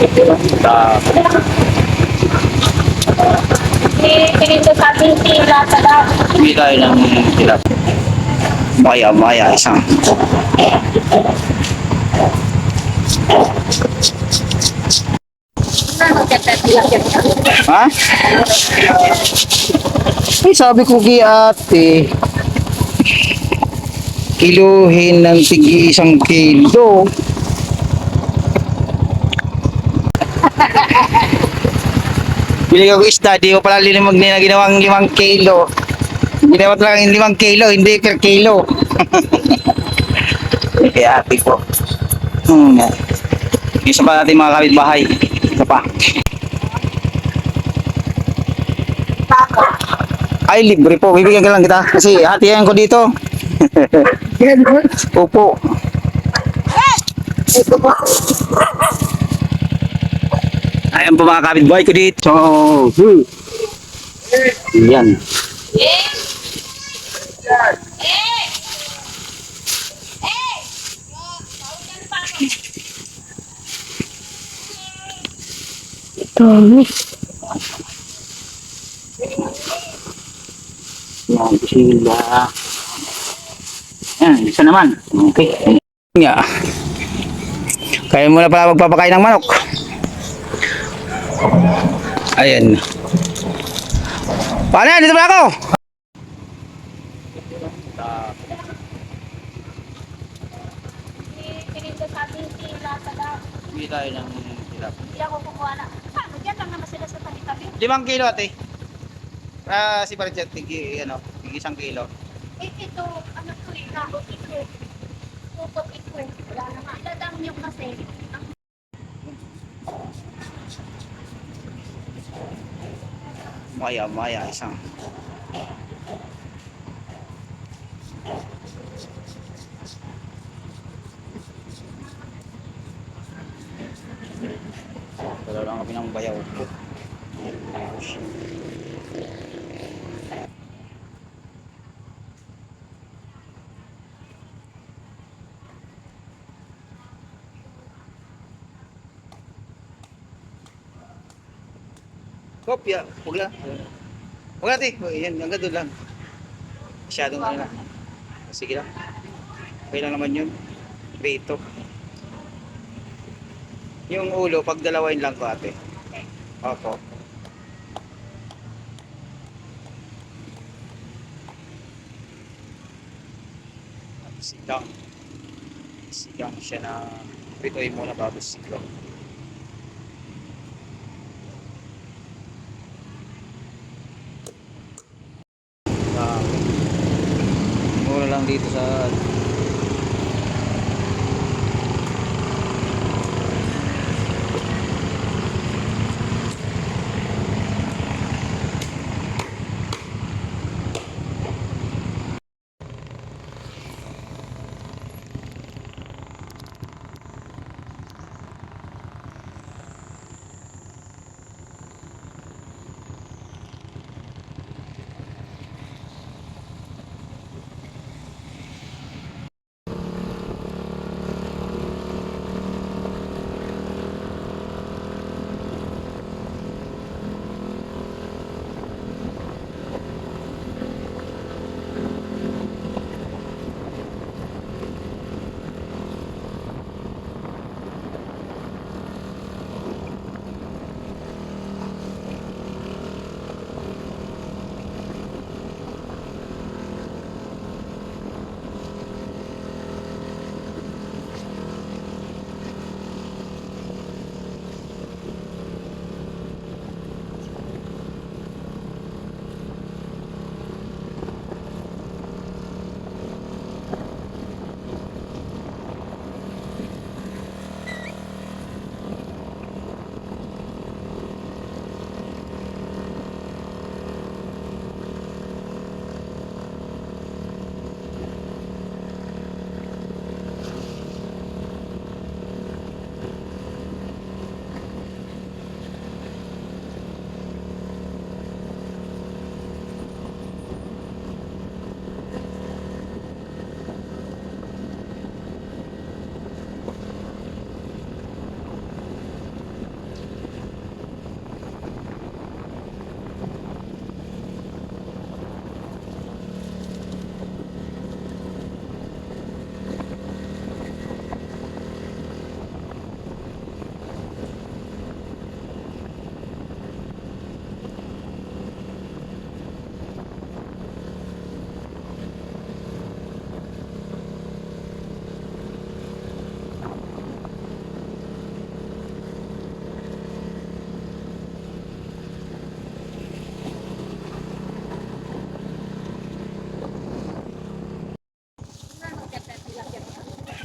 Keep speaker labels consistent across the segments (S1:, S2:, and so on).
S1: Ko sa ating tila sa daw.
S2: Hindi tayo ng tilap. Maya, maya, isang. Ha? Ay, sabi ko kay ate, kiluhin ng tigi isang kilo. Binigyan ko isda, di ko pala linimag na ginawang limang kilo. Ginawa ko lang limang kilo, hindi per kilo. Kaya ate ko. Hmm. Isa pa natin mga kapitbahay. Isa pa. Ay, libre po. Bibigyan ka lang kita. Kasi hatiyan ko dito. Opo. Ayan po mga kapitbahay ko dito. Hmm. Yan.
S1: Dami.
S2: Yan, sila. Yan, isa naman. Okay. Nga. Kaya mo na pala magpapakain ng manok. Ayan. Paano yan? Dito ba ako? Hindi tayo ng tilap.
S1: Hindi ako kukuha na. Paano? Diyan lang naman sila sa tabi-tabi.
S2: Limang kilo ate. Ah, si Parichet, tigi, ano, tigi isang kilo.
S1: Eh, ito, ano to eh, nakot ito. Kupot ito. Wala naman. Dadam niyo kasi. Ang
S2: Maya, maya, isang. Wala lang kami ng bayaw. Kopya, huwag lang. Huwag natin, yan, hanggang doon lang. Masyadong ano lang. Sige lang. Okay lang naman yun. Prito. Yung ulo, pag dalawain lang ko ate. Opo. Sigang. Sigang siya na pritoy muna bago sigang. Ah, mura lang dito sa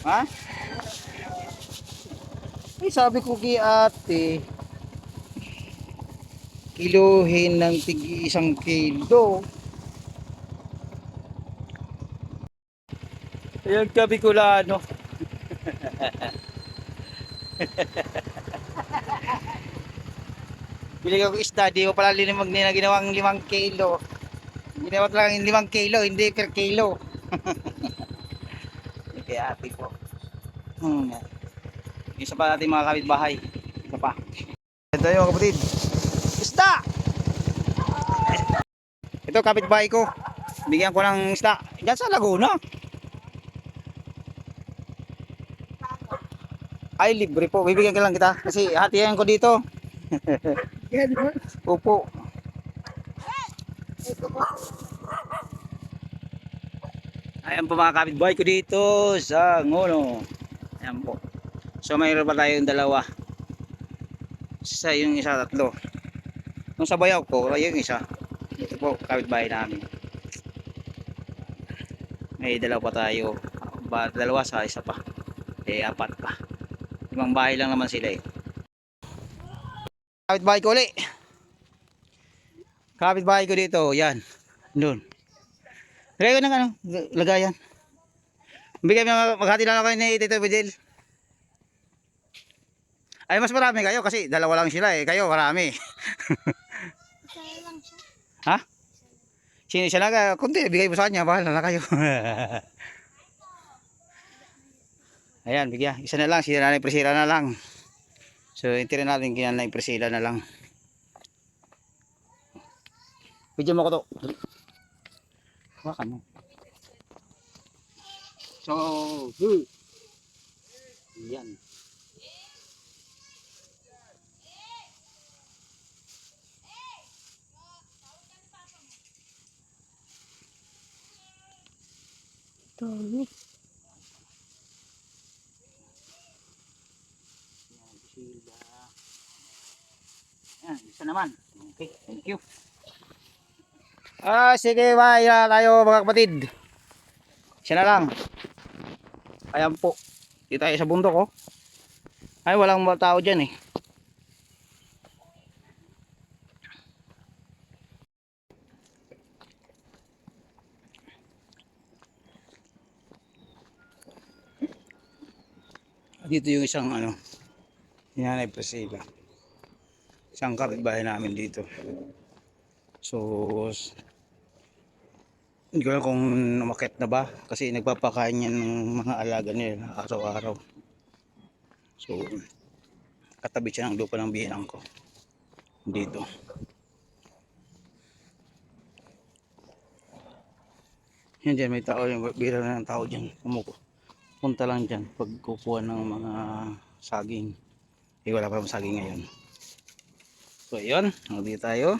S2: Ha? Ay, sabi ko kay ate, kiluhin ng tig isang kilo. Ayan, gabi ko ano. Bili ko isda, di ko pala linimag nila ginawang limang kilo. Ginawa ko lang limang kilo, hindi per kilo. Kaya ate ko. Hmm. Isa pa natin mga kapitbahay. Isa pa. Ito yung mga kapatid. Isda! Ito kapitbahay ko. Bigyan ko ng isda. Diyan sa Laguna. Ay, libre po. Bibigyan ka lang kita. Kasi hatiyan ko dito. Opo. Ayan po mga kapitbahay ko dito sa Ngono. Ayan po. So mayroon pa tayong dalawa. Isa yung isa tatlo. Nung sa bayaw ko, yung isa. Ito po, kapitbahay namin. May dalawa pa tayo. Ba, dalawa sa isa pa. Eh, apat pa. Limang bahay lang naman sila eh. Kapitbahay ko ulit. Kapitbahay ko dito, yan. Doon. Lagay ko ng ano, lagayan. Bigay mo, maghati lang ako ni Tito Bidil. Ay, mas marami kayo kasi dalawa lang sila eh. Kayo, marami.
S1: Lang siya.
S2: ha? Sino siya lang? Kunti, bigay mo sa kanya. Bahala na kayo. Ayan, bigyan. Isa na lang. Sira na yung presira na lang. So, intira natin kinan na yung presira na lang. Bigyan mo ko to. Hawakan mo. So, hmm. Yan.
S1: Dami.
S2: Yan, sila. Yan, isa naman. Okay, thank you. Ah, sige, bye na tayo mga kapatid. Siya na lang. Ayan po. Dito sa bundok, oh. Ay, walang tao dyan, eh. Dito yung isang ano, Yanay Priscilla. Isang kapitbahay namin dito. So, hindi ko alam kung umakit na ba kasi nagpapakain yan ng mga alaga nila araw-araw. So, katabi siya ng lupa ng bihinang ko. Dito. Yan dyan, may tao yung bira na ng tao dyan. Kumuko. Punta lang dyan pag kukuha ng mga saging. Eh, wala pa saging ngayon. So, yun. Nandito tayo.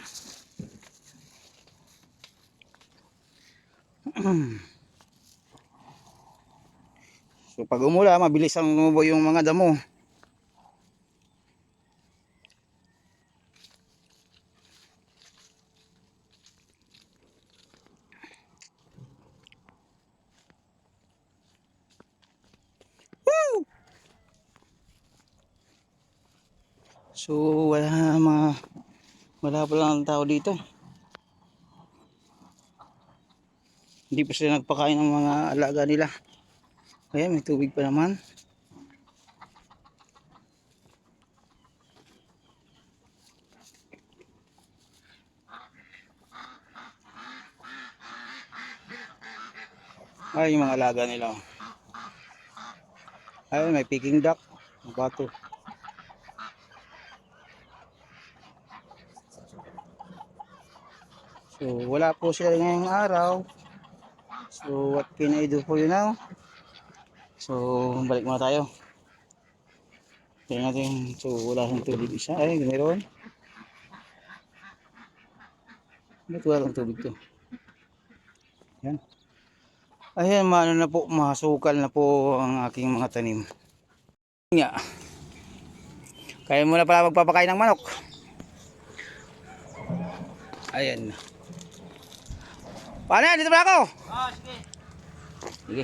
S2: so, pag umula, mabilis ang umubo yung mga damo. So, wala mga wala pa lang ang tao dito. Hindi pa sila nagpakain ng mga alaga nila. Kaya may tubig pa naman. Ay, yung mga alaga nila. Ay, may peking duck. Bato. So, wala po sila ngayong araw. So, what can I do for you now? So, balik muna tayo. Tingnan natin. So, wala siyang tubig isa. Ay, meron. Ba't walang tubig to? Yan. Ayan, maano na po, masukal na po ang aking mga tanim. Nga. Kaya mo na pala magpapakain ng manok. Ayan. Paano yan? Dito ba ako?
S3: Ah, sige.
S2: Sige.